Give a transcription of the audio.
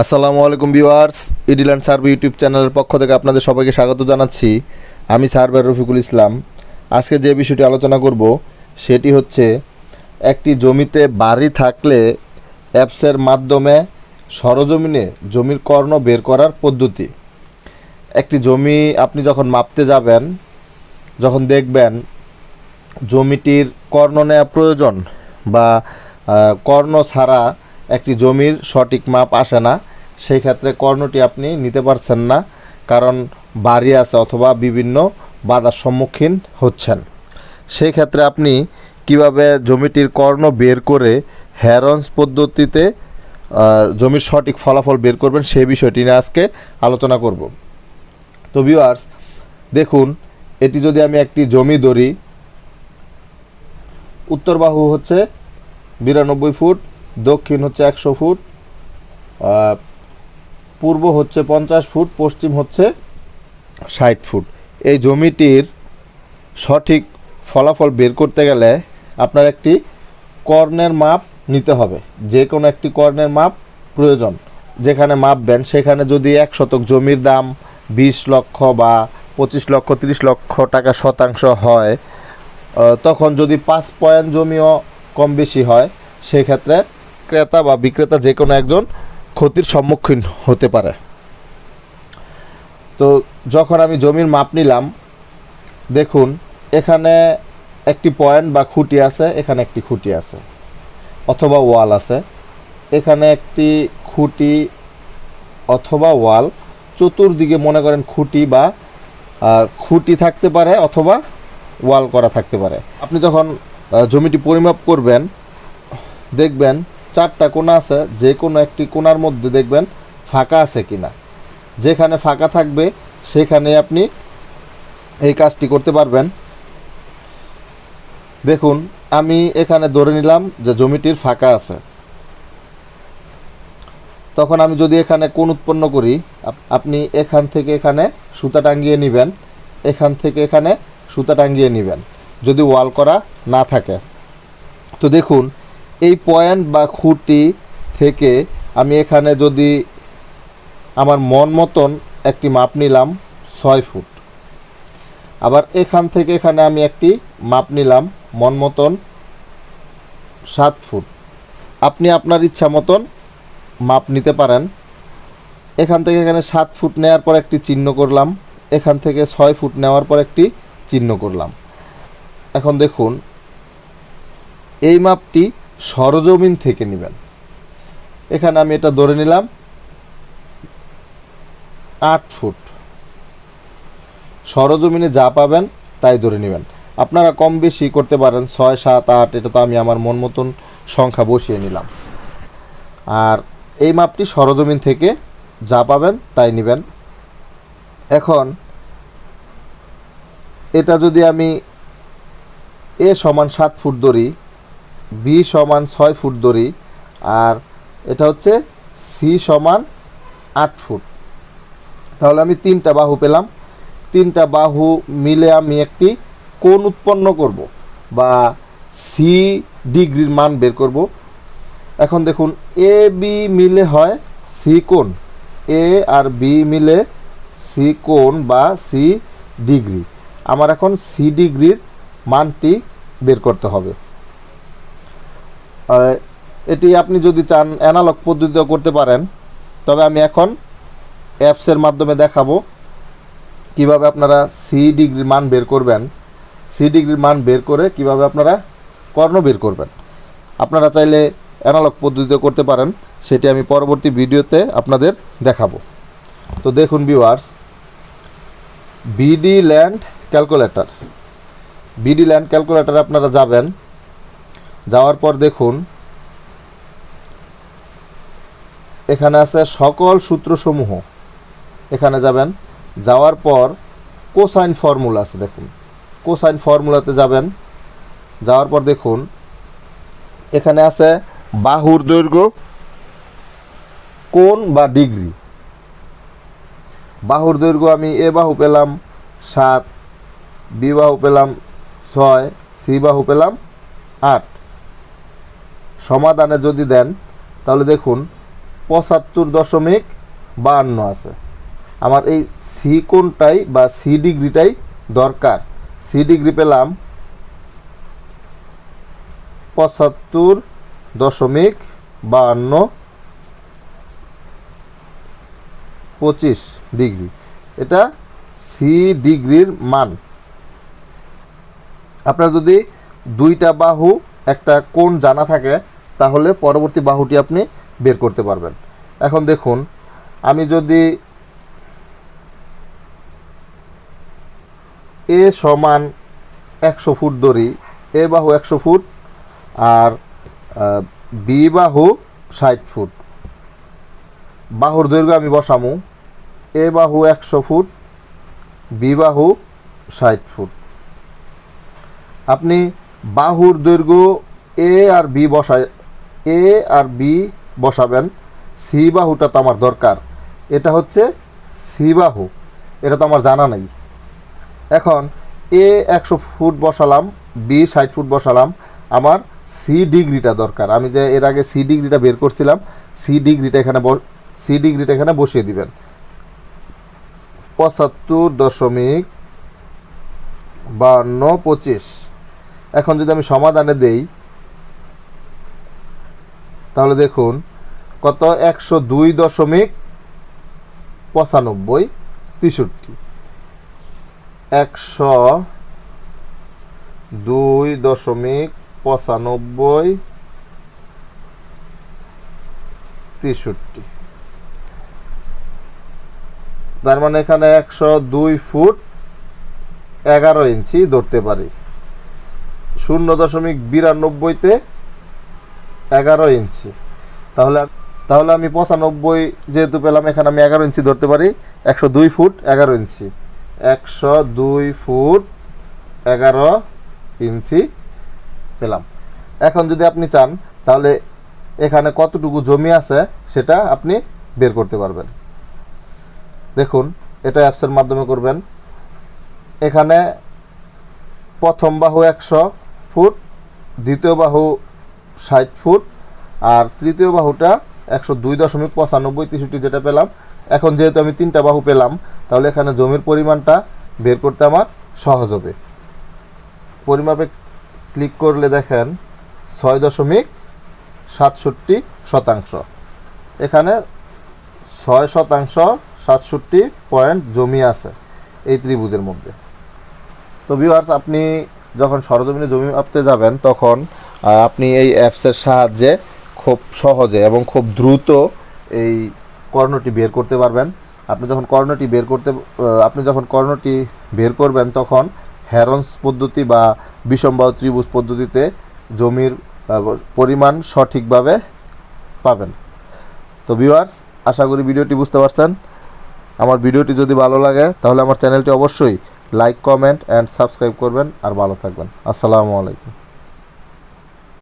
আসসালামু আলাইকুম viewers ইডিল্যান্ড survey YouTube চ্যানেলের পক্ষ থেকে আপনাদের সবাইকে স্বাগত জানাচ্ছি। আমি সার্ভার রফিকুল ইসলাম। আজকে যে বিষয়টি আলোচনা করব, সেটি হচ্ছে একটি জমিতে বাড়ি থাকলে অ্যাপসের মাধ্যমে সরজমিনে জমির কর্ণ বের করার পদ্ধতি। একটি জমি আপনি যখন মাপতে যাবেন, যখন দেখবেন জমিটির কর্ণ নেওয়া প্রয়োজন বা কর্ণ ছাড়া একটি জমির সঠিক মাপ আসে না, সেই ক্ষেত্রে কর্ণটি আপনি নিতে পারছেন না, কারণ বাড়ি আছে অথবা বিভিন্ন বাধার সম্মুখীন হচ্ছেন। সেই ক্ষেত্রে আপনি কীভাবে জমিটির কর্ণ বের করে হ্যারন্স পদ্ধতিতে জমির সঠিক ফলাফল বের করবেন সেই বিষয়টি নিয়ে আজকে আলোচনা করব। তো ভিউয়ার্স দেখুন, এটি যদি আমি একটি জমি ধরি, উত্তর বাহু হচ্ছে বিরানব্বই ফুট দক্ষিণ হচ্ছে একশো ফুট পূর্ব হচ্ছে পঞ্চাশ ফুট, পশ্চিম হচ্ছে ষাট ফুট। এই জমিটির সঠিক ফলাফল বের করতে গেলে আপনার একটি কর্ণের মাপ নিতে হবে। যে কোনো একটি কর্ণের মাপ প্রয়োজন। যেখানে মাপবেন সেখানে যদি এক শতক জমির দাম বিশ লক্ষ বা পঁচিশ লক্ষ, তিরিশ লক্ষ টাকা শতাংশ হয় তখন যদি পাঁচ পয়েন্ট জমিও কম বেশি হয় সেই ক্ষেত্রে ক্রেতা বা বিক্রেতা যে কোনো একজন ক্ষতির সম্মুখীন হতে পারে। তো যখন আমি জমির মাপ নিলাম, দেখুন, এখানে একটি পয়েন্ট বা খুঁটি আছে, এখানে একটি খুঁটি আছে, অথবা ওয়াল আছে। এখানে একটি খুঁটি অথবা ওয়াল, চতুর্দিকে মনে করেন খুঁটি বা খুঁটি থাকতে পারে অথবা ওয়াল করা থাকতে পারে। আপনি যখন জমিটি পরিমাপ করবেন, দেখবেন চারটা কোণা আছে, যে কোনো একটি কোণার মধ্যে দেখবেন ফাঁকা আছে কিনা। যেখানে ফাঁকা থাকবে, সেখানে আপনি এই কাজটি করতে পারবেন। দেখুন, আমি এখানে ধরে নিলাম যে জমিটির ফাঁকা আছে। তখন আমি যদি এখানে কোন উৎপন্ন করি, আপ- আপনি এখান থেকে এখানে সুতা টাঙ্গিয়ে নেবেন, এখান থেকে এখানে সুতা টাঙ্গিয়ে নেবেন, যদি ওয়াল করা না থাকে। তো দেখুন এই পয়েন্ট বা খুঁটি থেকে আমি এখানে যদি আমার মন মতন একটি মাপ নিলাম, ছয় ফুট। আবার এখান থেকে এখানে আমি একটি মাপ নিলাম, মন মতন সাত ফুট। আপনি আপনার ইচ্ছা মতন মাপ নিতে পারেন। এখান থেকে এখানে সাত ফুট নেওয়ার পর একটি চিহ্ন করলাম, এখান থেকে ছয় ফুট নেওয়ার পর একটি চিহ্ন করলাম। এখন দেখুন, এই মাপটি সরজমিন থেকে নেবেন। এখানে আমি এটা ধরে নিলাম, আট ফুট। সরজমিনে যা পাবেন তাই ধরে নেবেন। আপনারা কম বেশি করতে পারেন, ছয়, সাত, আট, এটা তো আমি আমার মন মতন সংখ্যা বসিয়ে নিলাম। আর এই মাপটি সরজমিন থেকে যা পাবেন তাই নেবেন। এখন এটা যদি আমি এ সমান সাত ফুট ধরি বি সমান ছয় ফুট দড়ি, আর এটা হচ্ছে সি সমান আট ফুট। তাহলে আমি তিনটা বাহু পেলাম। তিনটা বাহু মিলে আমি একটি কোণ উৎপন্ন করব বা সি ডিগ্রির মান বের করব। এখন দেখুন এ বি মিলে হয় সি কোণ। এ আর বি মিলে সি কোণ বা সি ডিগ্রি। আমার এখন সি ডিগ্রির মানটি বের করতে হবে। এটি আপনি যদি চান অ্যানালগ পদ্ধতিও করতে পারেন, তবে আমি এখন অ্যাপসের মাধ্যমে দেখাবো কীভাবে আপনারা সি ডিগ্রির মান বের করবেন সি ডিগ্রির মান বের করে কীভাবে আপনারা কর্ণ বের করবেন। আপনারা চাইলে অ্যানালগ পদ্ধতিতে করতে পারেন, সেটি আমি পরবর্তী ভিডিওতে আপনাদের দেখাবো। তো দেখুন viewers BD land calculator BD land calculator আপনারা যাবেন যাওয়ার পর দেখুন, এখানে আছে সকল সূত্রসমূহ। এখানে যাবেন, যাওয়ার পর কোসাইন ফর্মুলা আছে, দেখুন। কোসাইন ফর্মুলাতে যাবেন, যাওয়ার পর দেখুন, এখানে আছে বাহুর দৈর্ঘ্য, কোণ বা ডিগ্রি। বাহুর দৈর্ঘ্য আমি এ বাহু পেলাম সাত, বি বাহু পেলাম ছয়, সি বাহু পেলাম আট। সমাধানে যদি দেন, তাহলে দেখুন, পঁচাত্তর দশমিক বাহান্ন আছে। আমার এই সি কোনটাই বা সি ডিগ্রিটাই দরকার। সি ডিগ্রি পেলাম পঁচাত্তর দশমিক বাহান্ন পঁচিশ ডিগ্রি। এটা সি ডিগ্রির মান। আপনার যদি দুইটা বাহু, একটা কোণ জানা থাকে তাহলে পরবর্তী বাহুটি আপনি বের করতে পারবেন। এখন দেখুন, আমি যদি এ সমান একশো ফুট দড়ি এ বাহু একশো ফুট আর বি বাহু ষাট ফুট। বাহুর দৈর্ঘ্য আমি বসামু, এ বাহু একশো ফুট, বি বাহু ষাট ফুট। আপনি বাহুর দৈর্ঘ্য এ আর বি বসায় এ আর বি বসাবেন। সি বাহুটা তো আমার দরকার। এটা হচ্ছে সি বাহু এটা তো আমার জানা নাই। এখন এ একশো ফুট বসালাম, বি ষাট ফুট বসালাম। আমার সি ডিগ্রিটা দরকার। আমি যে এর আগে সি ডিগ্রিটা বের করছিলাম, সি ডিগ্রিটা এখানে সি ডিগ্রিটা এখানে বসিয়ে দিবেন। পঁচাত্তর দশমিক বান্ন পঁচিশ। এখন যদি আমি সমাধানে দেই তাহলে দেখুন, কত? একশো দুই দশমিক পঁচানব্বই তেষট্টি। একশো দুই দশমিক পঁচানব্বই তেষট্টি। তার মানে এখানে একশো দুই ফুট এগারো ইঞ্চি ধরতে পারি। শূন্য দশমিক বিরানব্বইতে এগারো ইঞ্চি। তাহলে তাহলে আমি পঁচানব্বই যেহেতু পেলাম, এখানে আমি এগারো ইঞ্চি ধরতে পারি। একশো দুই ফুট, এগারো ইঞ্চি। একশো দুই ফুট, এগারো ইঞ্চি পেলাম। এখন যদি আপনি চান, তাহলে এখানে কতটুকু জমি আছে সেটা আপনি বের করতে পারবেন। দেখুন, এটা অ্যাপসের মাধ্যমে করবেন। এখানে প্রথম বাহু একশো ফুট, দ্বিতীয় বাহু ষাট ফুট, আর তৃতীয় বাহুটা একশো দুই দশমিক পঁচানব্বই তেষট্টি যেটা পেলাম। এখন যেহেতু আমি তিনটা বাহু পেলাম, তাহলে এখানে জমির পরিমাণটা বের করতে আমার সহজ হবে। পরিমাপে ক্লিক করলে দেখেন ছয় দশমিক সাতষট্টি শতাংশ। এখানে ছয় শতাংশ সাতষট্টি পয়েন্ট জমি আছে এই ত্রিভুজের মধ্যে। তো ভিউয়ার্স আপনি যখন সরজমিনে জমি মাপতে যাবেন, তখন আপনি এই অ্যাপসের সাহায্যে খুব সহজে এবং খুব দ্রুত এই কর্ণটি বের করতে পারবেন। আপনি যখন কর্ণটি বের করতে আপনি যখন কর্ণটি বের করবেন, তখন হ্যারন্স পদ্ধতি বা বিষমবাহু ত্রিভুজ পদ্ধতিতে জমির পরিমাণ সঠিকভাবে পাবেন। তো ভিউয়ার্স আশা করি ভিডিওটি বুঝতে পারছেন। আমার ভিডিওটি যদি ভালো লাগে, তাহলে আমার চ্যানেলটি অবশ্যই লাইক কমেন্ট অ্যান্ড সাবস্ক্রাইব করবেন। আর ভালো থাকবেন। আসসালামু আলাইকুম।